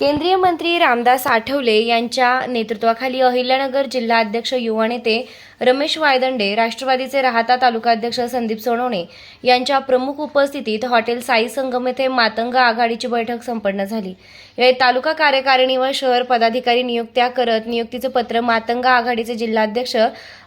केंद्रीय मंत्री रामदास आठवले यांच्या नेतृत्वाखाली अहिल्यानगर जिल्हा अध्यक्ष युवा नेते रमेश वायदंडे राष्ट्रवादीचे राहता तालुकाध्यक्ष संदीप सोनवणे यांच्या प्रमुख उपस्थितीत हॉटेल साई संगम येथे मातंग आघाडीची बैठक संपन्न झाली. यावेळी तालुका कार्यकारिणी व शहर पदाधिकारी नियुक्त्या करत नियुक्तीचे पत्र मातंग आघाडीचे जिल्हाध्यक्ष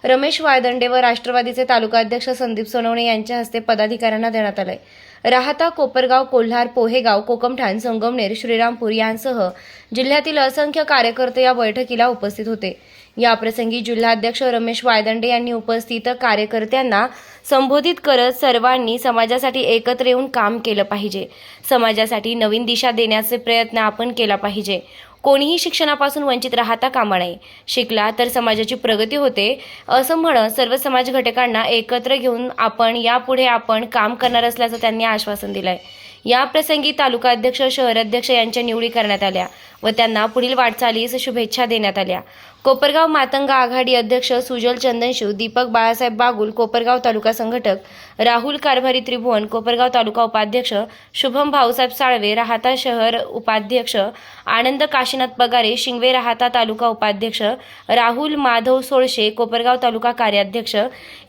रमेश वायदंडे व राष्ट्रवादीचे तालुकाध्यक्ष संदीप सोनवणे यांच्या हस्ते पदाधिकाऱ्यांना देण्यात आलंय. राहता कोपरगाव कोल्हार पोहेगाव कोकमठाण संगमनेर श्रीरामपूर यांसह जिल्ह्यातील असंख्य कार्यकर्ते या बैठकीला उपस्थित होते. याप्रसंगी जिल्हाध्यक्ष रमेश वायदंडे यांनी उपस्थित कार्यकर्त्यांना संबोधित करत सर्वांनी समाजासाठी एकत्र येऊन काम केलं पाहिजे. समाजासाठी नवीन दिशा देण्याचे प्रयत्न आपण केला पाहिजे. कोणीही शिक्षणापासून वंचित राहता कामा नये. शिकला तर समाजाची प्रगती होते असं म्हणत सर्व समाज घटकांना एकत्र घेऊन आपण यापुढे आपण काम करणार असल्याचं त्यांनी आश्वासन दिलंय. या प्रसंगी तालुका अध्यक्ष शहराध्यक्ष यांच्या निवडी करण्यात आल्या. व त्यांना पुढील वाटचालीस शुभेच्छा देण्यात आल्या. कोपरगाव मातंग आघाडी अध्यक्ष सुजल चंदनशू दीपक बाळासाहेब बागुल कोपरगाव तालुका संघटक राहुल कारभारी त्रिभुवन कोपरगाव तालुका उपाध्यक्ष शुभम भाऊसाहेब साळवे राहता शहर उपाध्यक्ष आनंद काशीनाथ पगारे शिंगवे राहता तालुका उपाध्यक्ष राहुल माधव सोळशे कोपरगाव तालुका कार्याध्यक्ष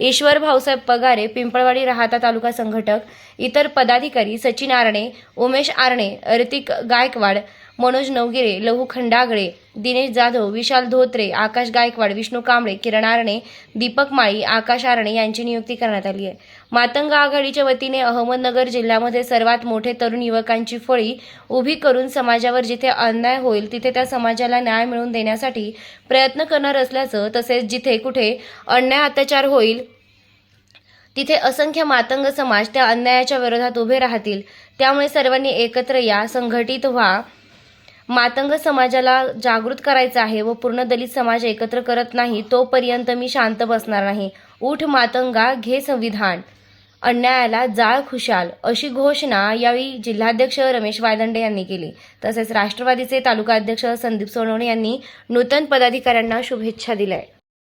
ईश्वर भाऊसाहेब पगारे पिंपळवाडी राहता तालुका संघटक इतर पदाधिकारी सचिन आरणे उमेश आरणे ऋतिक गायकवाड मनोज नवगिरे लहू खंडागळे दिनेश जाधव विशाल धोत्रे आकाश गायकवाड विष्णू कांबळे किरण आरणे दीपक माळी आकाश आरणे यांची नियुक्ती करण्यात आली आहे. मातंग आघाडीच्या वतीने अहमदनगर जिल्ह्यामध्ये सर्वात मोठे तरुण युवकांची फळी उभी करून समाजावर जिथे अन्याय होईल तिथे त्या समाजाला न्याय मिळवून देण्यासाठी प्रयत्न करणार असल्याचं तसेच जिथे कुठे अन्याय अत्याचार होईल तिथे असंख्य मातंग समाज त्या अन्यायाच्या विरोधात उभे राहतील. त्यामुळे सर्वांनी एकत्र या संघटित व्हा. मातंग समाजाला जागृत करायचं आहे व पूर्ण दलित समाज एकत्र करत नाही तोपर्यंत मी शांत बसणार नाही. उठ मातंगा घे संविधान. अन्यायाला जाळ खुशाल अशी घोषणा यावेळी जिल्हाध्यक्ष रमेश वायदंडे यांनी केली. तसेच राष्ट्रवादीचे तालुका अध्यक्ष संदीप सोनवणे यांनी नूतन पदाधिकाऱ्यांना शुभेच्छा दिल्या